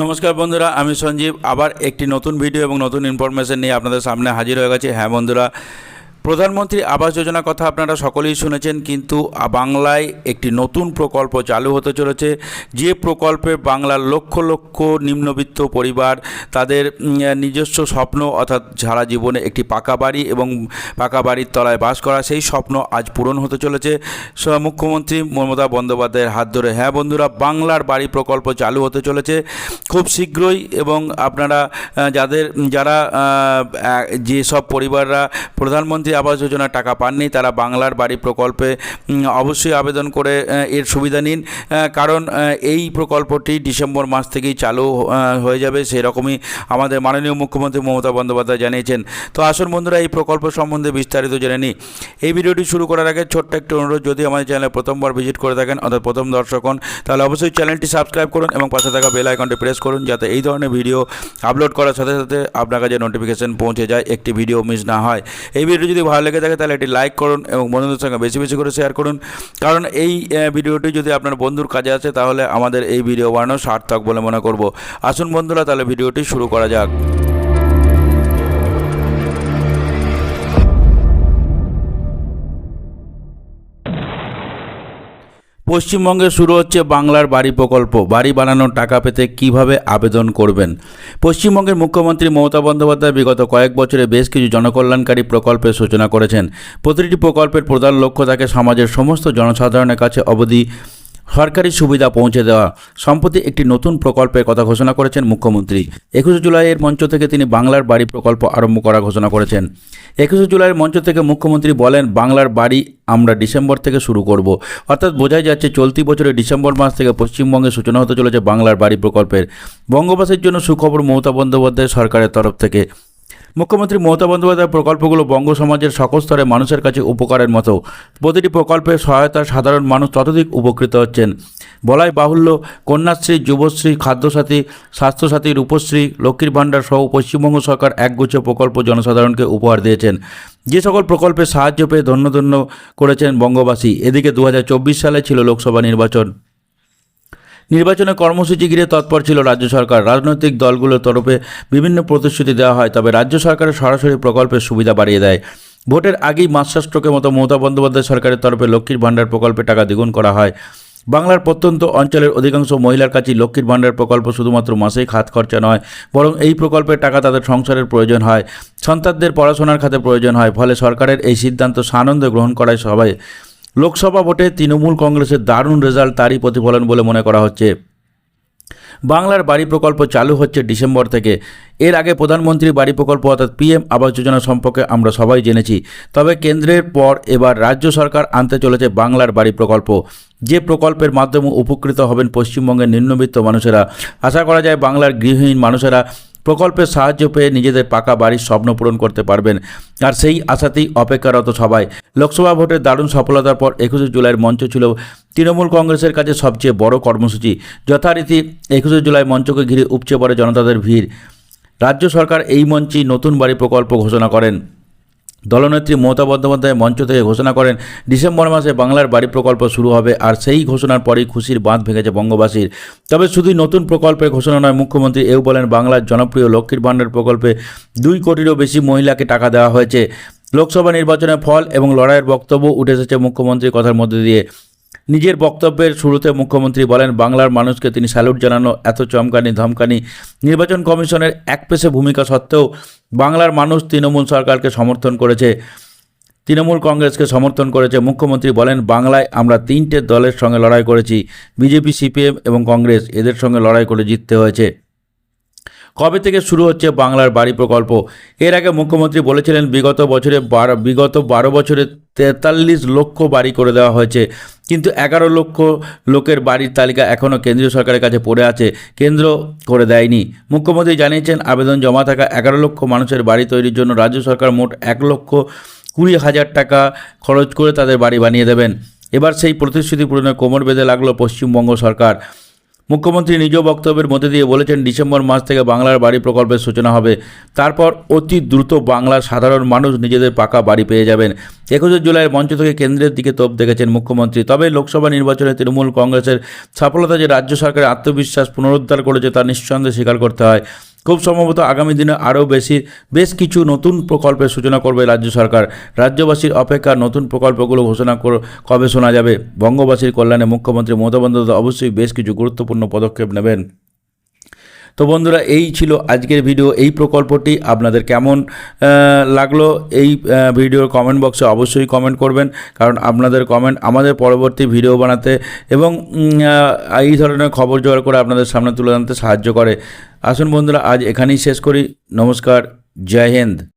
নমস্কার বন্ধুরা, আমি সঞ্জীব। আবার একটি নতুন ভিডিও এবং নতুন ইনফরমেশন নিয়ে আপনাদের সামনে হাজির হয়ে গেছে। হ্যাঁ বন্ধুরা প্রধানমন্ত্রী আবাস যোজনার কথা আপনারা সকলেই শুনেছেন, কিন্তু বাংলায় একটি নতুন প্রকল্প চালু হতে চলেছে। যে প্রকল্পে বাংলার লক্ষ লক্ষ নিম্নবিত্ত পরিবার তাদের নিজস্ব স্বপ্ন অর্থাৎ সারা জীবনে একটি পাকা বাড়ি এবং পাকা বাড়ির তলায় বাস করা, সেই স্বপ্ন আজ পূরণ হতে চলেছে। মুখ্যমন্ত্রী মমতা বন্দ্যোপাধ্যায়ের হাত ধরে। হ্যাঁ বন্ধুরা, বাংলার বাড়ি প্রকল্প চালু হতে চলেছে খুব শীঘ্রই এবং আপনারা যাদের, যারা যেসব পরিবাররা, প্রধানমন্ত্রী আবাস যোজনার টাকা পাননি, তারা বাংলার বাড়ি প্রকল্পে অবশ্যই আবেদন করে এর সুবিধা নিন। কারণ এই প্রকল্পটি ডিসেম্বর মাস থেকেই চালু হয়ে যাবে, সেরকমই আমাদের মাননীয় মুখ্যমন্ত্রী মমতা বন্দ্যোপাধ্যায় জানিয়েছেন। তো আসুন বন্ধুরা, এই প্রকল্প সম্বন্ধে বিস্তারিত জেনে নিই। এই ভিডিওটি শুরু করার আগে ছোট্ট একটি অনুরোধ, যদি আমাদের চ্যানেলে প্রথমবার ভিজিট করে থাকেন, অর্থাৎ প্রথম দর্শক হন, তাহলে অবশ্যই চ্যানেলটি সাবস্ক্রাইব করুন এবং পাশে থাকা বেল আইকনটি প্রেস করুন, যাতে এই ধরনের ভিডিও আপলোড করার সাথে সাথে আপনার কাছে নোটিফিকেশন পৌঁছে যায়, একটি ভিডিও মিস না হয়। এই ভিডিও যদি ভালো লেগে থাকে তাহলে এটি লাইক করুন এবং বন্ধুদের সঙ্গে বেশি বেশি করে শেয়ার করুন। কারণ এই ভিডিওটি যদি আপনার বন্ধুর কাজে আসে তাহলে আমাদের এই ভিডিও বানানো সার্থক বলে মনে করব। আসুন বন্ধুরা তাহলে ভিডিওটি শুরু করা যাক। পশ্চিমবঙ্গে শুরু হচ্ছে বাংলার বাড়ি প্রকল্প। বাড়ি বানানোর টাকা পেতে কীভাবে আবেদন করবেন? পশ্চিমবঙ্গের মুখ্যমন্ত্রী মমতা বন্দ্যোপাধ্যায় বিগত কয়েক বছরে বেশ কিছু জনকল্যাণকারী প্রকল্পের সূচনা করেছেন। প্রতিটি প্রকল্পের প্রধান লক্ষ্য থাকে সমাজের সমস্ত জনসাধারণের কাছে অবধি সরকারি সুবিধা পৌঁছে দেওয়া সম্প্রতি একটি নতুন প্রকল্পের কথা ঘোষণা করেছেন মুখ্যমন্ত্রী। একুশে জুলাইয়ের মঞ্চ থেকে তিনি বাংলার বাড়ি প্রকল্প আরম্ভ করা ঘোষণা করেছেন। একুশে জুলাইয়ের মঞ্চ থেকে মুখ্যমন্ত্রী বলেন, বাংলার বাড়ি আমরা ডিসেম্বর থেকে শুরু করব। অর্থাৎ বোঝাই যাচ্ছে, চলতি বছরের ডিসেম্বর মাস থেকে পশ্চিমবঙ্গে সূচনা হতে চলেছে বাংলার বাড়ি প্রকল্পের। বঙ্গবাসীর জন্য সুখবর মমতা বন্দ্যোপাধ্যায় সরকারের তরফ থেকে। মুখ্যমন্ত্রী মমতা বন্দ্যোপাধ্যায়ের প্রকল্পগুলো বঙ্গ সমাজের সকল স্তরে মানুষের কাছে উপকারের মতো। প্রতিটি প্রকল্পের সহায়তায় সাধারণ মানুষ ততোধিক উপকৃত হচ্ছেন। বলাই বাহুল্য, কন্যাশ্রী, যুবশ্রী, খাদ্যসাথী, স্বাস্থ্যসাথী, রূপশ্রী, লক্ষ্মীর ভাণ্ডার সহ পশ্চিমবঙ্গ সরকার একগুচ্ছ প্রকল্প জনসাধারণকে উপহার দিয়েছেন। যে সকল প্রকল্পে সাহায্য পেয়ে ধন্য ধন্য করেছেন বঙ্গবাসী। এদিকে দু হাজার চব্বিশ সালে ছিল লোকসভা নির্বাচন। নির্বাচনের কর্মসূচি ঘিরে তৎপর ছিল রাজ্য সরকার। রাজনৈতিক দলগুলোর তরফে বিভিন্ন প্রতিশ্রুতি দেওয়া হয়, তবে রাজ্য সরকারের সরাসরি প্রকল্পের সুবিধা বাড়িয়ে দেয়। ভোটের আগেই মাস্টারস্ট্রোকের মতো মমতা বন্দ্যোপাধ্যায় সরকারের তরফে লক্ষ্মীর ভাণ্ডার প্রকল্পে টাকা দ্বিগুণ করা হয়। বাংলার প্রত্যন্ত অঞ্চলের অধিকাংশ মহিলার কাছে লক্ষ্মীর ভাণ্ডার প্রকল্প শুধুমাত্র মাসেই খাত খরচা নয়, বরং এই প্রকল্পের টাকা তাদের সংসারের প্রয়োজন হয়। সন্তানদের পড়াশোনার খাতে প্রয়োজন হয়, ফলে সরকারের এই সিদ্ধান্ত সানন্দে গ্রহণ করায় সবাই। লোকসভা ভোটে তৃণমূল কংগ্রেসের দারুণ রেজাল্ট তারই প্রতিফলন বলে মনে করা হচ্ছে। বাংলার বাড়ি প্রকল্প চালু হচ্ছে ডিসেম্বর থেকে। এর আগে প্রধানমন্ত্রী বাড়ি প্রকল্প অর্থাৎ পিএম আবাস যোজনা সম্পর্কে আমরা সবাই জেনেছি। তবে কেন্দ্রের পর এবার রাজ্য সরকার আনতে চলেছে বাংলার বাড়ি প্রকল্প। যে প্রকল্পের মাধ্যমে উপকৃত হবেন পশ্চিমবঙ্গের নিম্নবিত্ত মানুষেরা। আশা করা যায় বাংলার গৃহহীন মানুষেরা প্রকল্পের সাহায্য পেয়ে নিজেদের পাকা বাড়ির স্বপ্ন পূরণ করতে পারবেন। আর সেই আশাতেই অপেক্ষারত সবাই। লোকসভা ভোটের দারুণ সফলতার পর একুশে জুলাইয়ের মঞ্চ ছিল তৃণমূল কংগ্রেসের কাছে সবচেয়ে বড় কর্মসূচি। যথারীতি একুশে জুলাই মঞ্চকে ঘিরে উপচে পড়ে জনতাদের ভিড়। রাজ্য সরকার এই মঞ্চেই নতুন বাড়ি প্রকল্প ঘোষণা করেন। দলনেত্রী মমতা বন্দ্যোপাধ্যায় মঞ্চ থেকে ঘোষণা করেন, ডিসেম্বর মাসে বাংলার বাড়ি প্রকল্প শুরু হবে আর সেই ঘোষণার পরই খুশির বাঁধ ভেঙেছে বঙ্গবাসীর। তবে শুধু নতুন প্রকল্পের ঘোষণা নয়, মুখ্যমন্ত্রী এও বলেন, বাংলার জনপ্রিয় লক্ষ্মীর ভাণ্ডার প্রকল্পে দুই কোটিরও বেশি মহিলাকে টাকা দেওয়া হয়েছে। লোকসভা নির্বাচনের ফল এবং লড়াইয়ের বক্তব্য উঠে এসেছে মুখ্যমন্ত্রীর কথার মধ্যে দিয়ে। নিজের বক্তব্যের শুরুতে মুখ্যমন্ত্রী বলেন, বাংলার মানুষকে তিনি স্যালুট জানানো এত চমকানি ধমকানি নির্বাচন কমিশনের একপেশে ভূমিকা সত্ত্বেও বাংলার মানুষ তৃণমূল সরকারকে সমর্থন করেছে, তৃণমূল কংগ্রেসকে সমর্থন করেছে। মুখ্যমন্ত্রী বলেন, বাংলায় আমরা তিনটে দলের সঙ্গে লড়াই করেছি, বিজেপি, সিপিএম এবং কংগ্রেস, এদের সঙ্গে লড়াই করে জিততে হয়েছে। কবে থেকে শুরু হচ্ছে বাংলার বাড়ি প্রকল্প? এর আগে মুখ্যমন্ত্রী বলেছিলেন বিগত বছরে বারো, বিগত বারো বছরে তেতাল্লিশ লক্ষ বাড়ি করে দেওয়া হয়েছে। কিন্তু এগারো লক্ষ লোকের বাড়ির তালিকা এখনও কেন্দ্রীয় সরকারের কাছে পড়ে আছে, কেন্দ্র করে দেয়নি। মুখ্যমন্ত্রী জানিয়েছেন, আবেদন জমা থাকা এগারো লক্ষ মানুষের বাড়ি তৈরির জন্য রাজ্য সরকার মোট এক লক্ষ কুড়ি হাজার টাকা খরচ করে তাদের বাড়ি বানিয়ে দেবেন। এবার সেই প্রতিশ্রুতি পূরণে কোমর বেঁধে লাগল পশ্চিমবঙ্গ সরকার। মুখ্যমন্ত্রী নিজ বক্তব্যের মধ্যে দিয়ে বলেছেন, ডিসেম্বর মাস থেকে বাংলার বাড়ি প্রকল্পের সূচনা হবে। তারপর অতি দ্রুত বাংলার সাধারণ মানুষ নিজেদের পাকা বাড়ি পেয়ে যাবেন। একুশে জুলাইয়ের মঞ্চ থেকে কেন্দ্রের দিকে তোপ দেখেছেন মুখ্যমন্ত্রী। তবে লোকসভা নির্বাচনে তৃণমূল কংগ্রেসের সফলতা যে রাজ্য সরকারের আত্মবিশ্বাস পুনরুদ্ধার করেছে, তা নিঃসন্দেহে স্বীকার করতে হয়। খুব সম্ভবত আগামী দিনে আরও বেশি, বেশ কিছু নতুন প্রকল্পের সূচনা করবে রাজ্য সরকার। রাজ্যবাসীর অপেক্ষা নতুন প্রকল্পগুলো ঘোষণা কবে শোনা যাবে? বঙ্গবাসীর কল্যাণে মুখ্যমন্ত্রী মমতা বন্দ্যোপাধ্যায় অবশ্যই বেশ কিছু গুরুত্বপূর্ণ পদক্ষেপ নেবেন। তো বন্ধুরা, এই ছিল আজকের ভিডিও এই প্রকল্পটি আপনাদের কেমন লাগল এই ভিডিওর কমেন্ট বক্সে অবশ্যই কমেন্ট করবেন, কারণ আপনাদের কমেন্ট আমাদের পরবর্তী ভিডিও বানাতে এবং এই ধরনের খবর জোগাড় করে আপনাদের সামনে তুলে আনতে সাহায্য করে। আসুন বন্ধুরা, আজ এখানেই শেষ করি। নমস্কার, জয় হিন্দ।